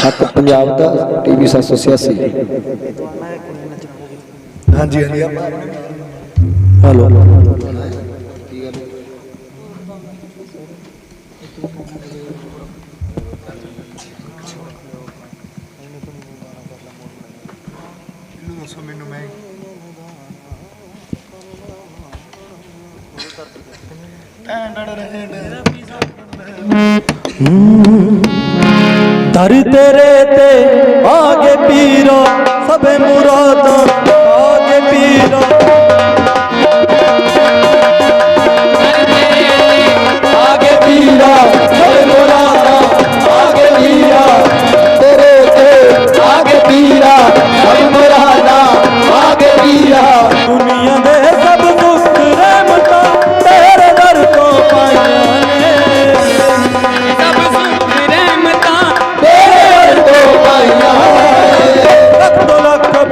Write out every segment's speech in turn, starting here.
ਹੱਕ ਪੰਜਾਬ ਦਾ ਟੀਵੀ 786 ਹਾਂਜੀ ਹਾਂਜੀ। ਹਲੋ।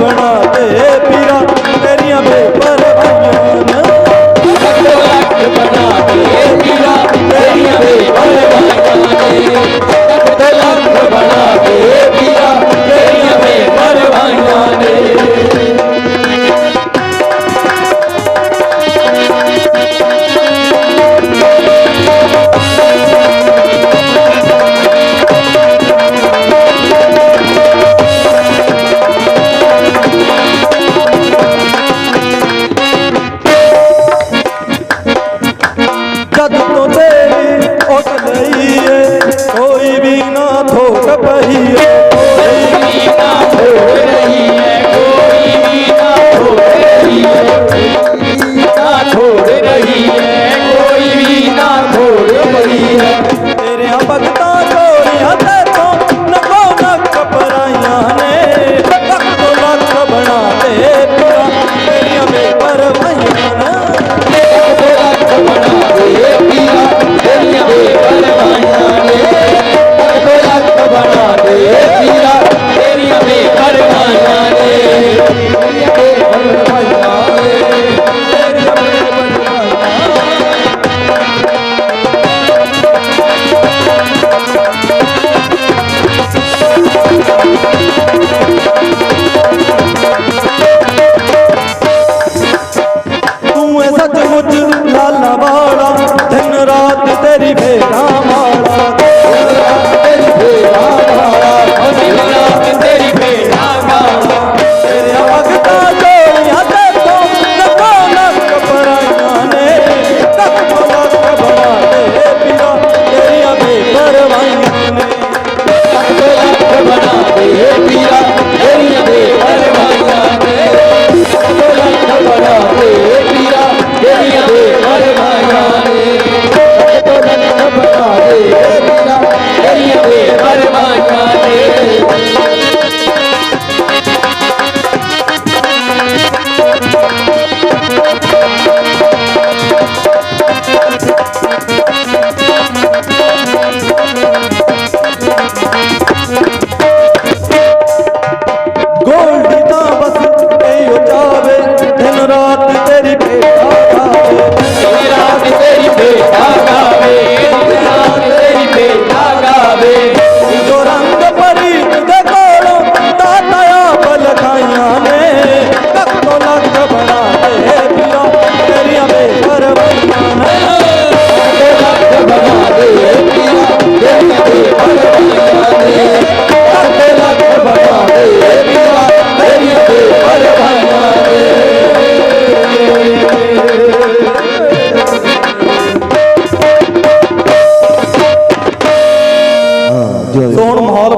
ಬೇಡ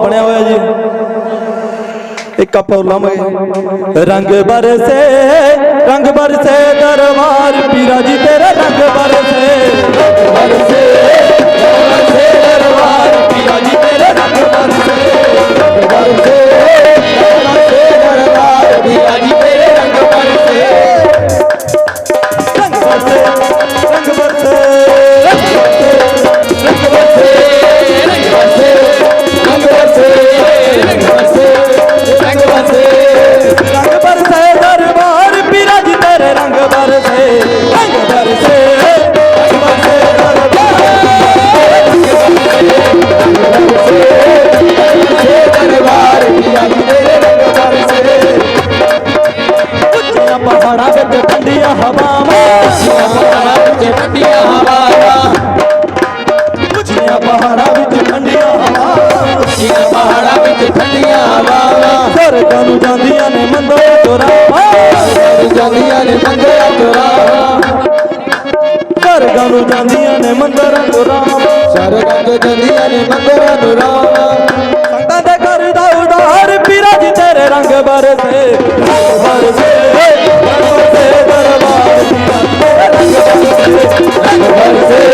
ਬਣਿਆ ਹੋਇਆ ਜੀ। ਇੱਕ ਆਪਾਂ ਲੰਮੇ ਰੰਗ ਬਰਸੇ ਰੰਗ ਬਰਸੇ ਦਰਬਾਰ, ਪੀਰਾ ਜੀ ਤੇਰਾ ਰੰਗ ਬਰਸੇ। ਬਰਸੇ ਦਰਬਾਰ, ਪੀਰਾ ਜੀ ਤੇਰਾ ਰੰਗ ਬਰਸੇ ਸਰਗਾਂ ਨੂੰ ਜਾਂਦੀਆਂ ਨੇ ਮੰਦੋਆ ਚੋਰਾ ਜਾਂਦੀਆਂ ਨੇ ਮੰਗਿਆ ਜਾਂਦੀਆਂ ਨੇ ਮੰਦਰਾਂ ਚੋਰਾ ਸਾਰੇ ਰੰਗ ਜਾਂਦੀਆਂ ਨੇ ਮੰਗਿਆ ਚੋਰਾ ਸੰਤਾਂ ਦੇ ਘਰ ਦਾ ਉਦਾਰ ਪੀਰਾ ਜੀ ਤੇਰੇ ਰੰਗ ਬਰਸੇ ਰੰਗ ਬਰਸੇ ਬਰਸੇ ਦਰਬਾਰ ਤੇਰੇ ਰੰਗ ਬਰਸੇ ਰੰਗ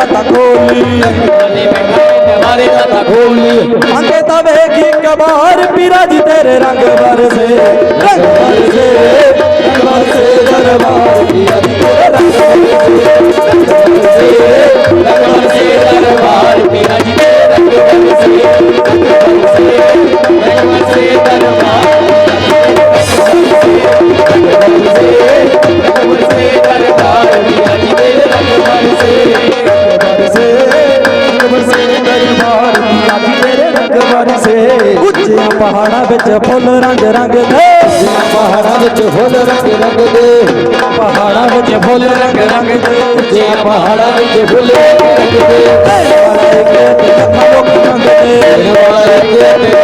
दाता खोली हमारे दाता खोली आगे तब एक कबार पीरा जी तेरे रंग बरसे ਵਿੱਚ ਫੁੱਲ ਰੰਗ ਰੰਗ ਦੇ। ਪਹਾੜਾਂ ਵਿੱਚ ਫੁੱਲ ਰੰਗ ਰੰਗ ਦੇ। ਪਹਾੜਾਂ ਵਿੱਚ ਫੁੱਲ ਰੰਗ ਰੰਗ ਦੇ। ਜੇ ਪਹਾੜਾਂ ਵਿੱਚ ਫੁੱਲ ਰੰਗ ਦੇ। ਵਾਲੇ ਕੇ ਤੇ ਲੋਕ ਮੰਗਦੇ ਵਾਲਾ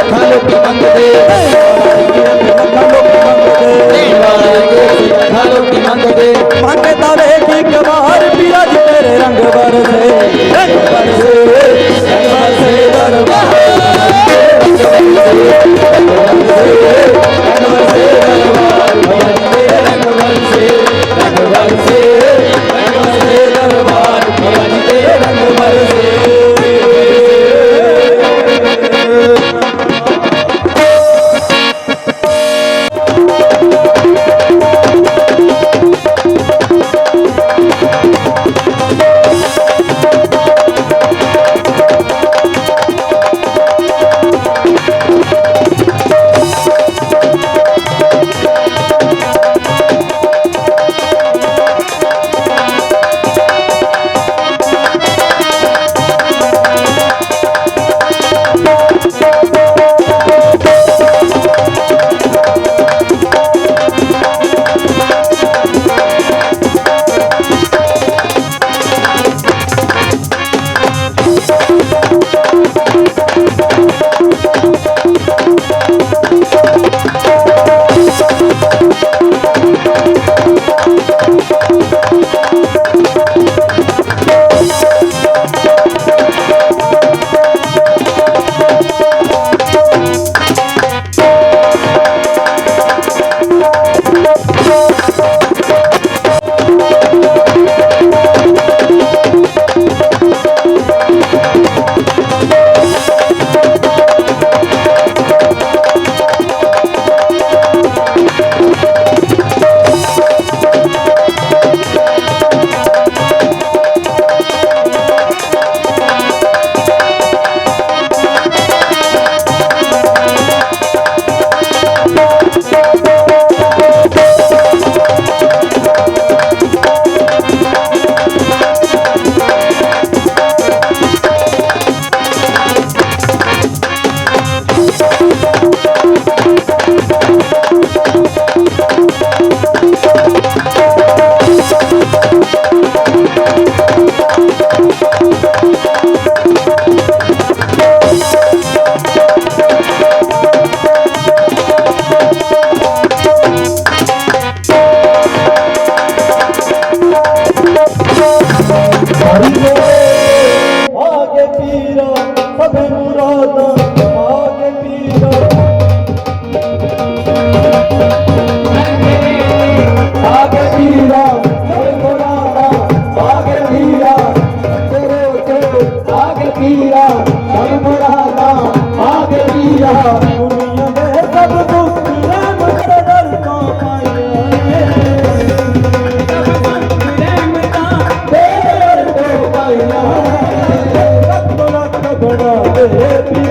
हरि बोल आगे पीरा सभी Toma, derrete.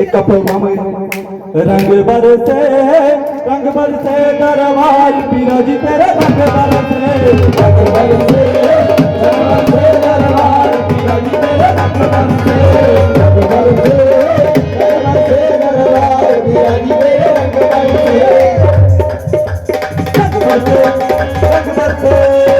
ਇੱਕ ਪਰਵਾਵੇਂ ਰੰਗ ਰੰਗ ਬਰਸੇ ਰੰਗ ਬਰਸੇ। ਰੰਗ ਪੀਰਾ ਜੀ ਤੇਰੇ ਰੰਗ ਬਰਸੇ। ਰੰਗ ਬਰਸੇ, ਰੰਗ ਪੀਰਾ ਜੀ ਤੇਰੇ ਰੰਗ ਬਰਸੇ ਰੰਗ ਬਰਸੇ।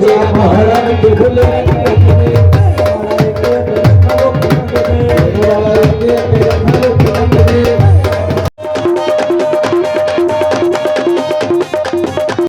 ਪਹਾੜਾਂ ਵਿੱਚ